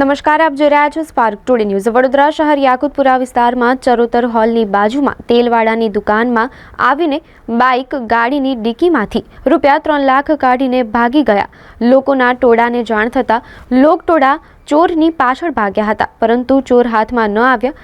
નમસ્કાર, આપ જોઈ રહ્યા છો સ્પાર્ક ટુડે ન્યૂઝ વડોદરા શહેર યાકુતપુરા વિસ્તારમાં ચરોતર હોલની બાજુમાં તેલવાડાની દુકાનમાં આવીને બાઇક ગાડીની ડીકીમાંથી રૂપિયા ત્રણ લાખ કાઢીને ભાગી ગયા. લોકોના ટોળાને જાણ થતાં લોકટોળા ચોરની પાછળ ભાગ્યા હતા, પરંતુ ચોર હાથમાં ન આવ્યા.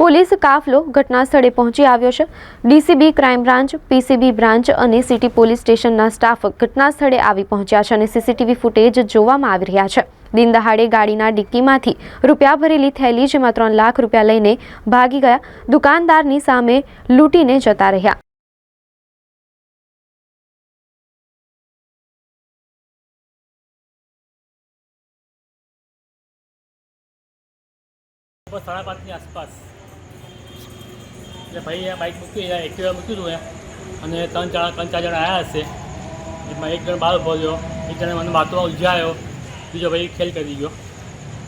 પોલીસ કાફલો ઘટના સ્થળે પહોંચી આવ્યો છે. DCB crime branch, PCB branch અને સિટી પોલીસ સ્ટેશનના સ્ટાફ ઘટના સ્થળે આવી પહોંચ્યા છે અને સીસીટીવી ફૂટેજ જોવામાં આવી રહ્યા છે. દિન દહાડે ગાડીના ડિક્કીમાંથી રૂપિયા ભરેલી થેલી, જેમાં ત્રણ લાખ રૂપિયા લઈને ભાગી ગયા, દુકાનદારની સામે લૂંટીને જતા રહ્યા. સાડા પાંચની આસપાસ. એટલે ભાઈ આ બાઇક મૂકી એક્ટિવા મૂક્યું હતું અને ત્રણ ચાર ત્રણ ચાર જણા આવ્યા હશે. એમાં એક જણ બહાર ઊભો રહ્યો એક જણે મને વાતમાં ઉલઝાયો બીજો ભાઈ ખેલ કરી ગયો.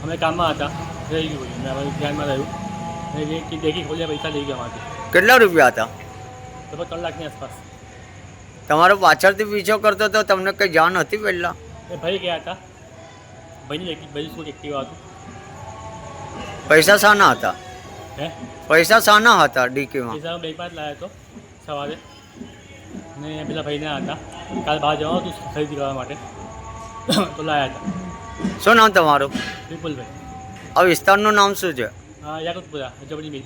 અમે કામમાં હતા રહી ગયું મેં હવે ધ્યાનમાં રહ્યું. દેખી ખોલ્યા પૈસા લઈ ગયા માટે. કેટલા રૂપિયા હતા? તો ત્રણ લાખની આસપાસ. તમારો પાછળથી પીછો કરતો તો તમને કંઈ જાણ હતી પહેલાં? એ ભાઈ ગયા હતા. ભાઈની ભાઈ શું એક્ટિવા હતું? પૈસા શાના હતા? હે? પૈસા શાના હતા ડીકીમાં. પૈસા બે પાંચ લાવ્યો હતો સવારે. ને પેલા ભાઈને હતા. કાલ બહાર જવાનું હતું ખરીદી કરવા માટે. તો લાવ્યા હતા. શું નામ તમારું? વિપુલભાઈ. આ વિસ્તારનું નામ શું છે? યાકુતપુરા જબરી મિલ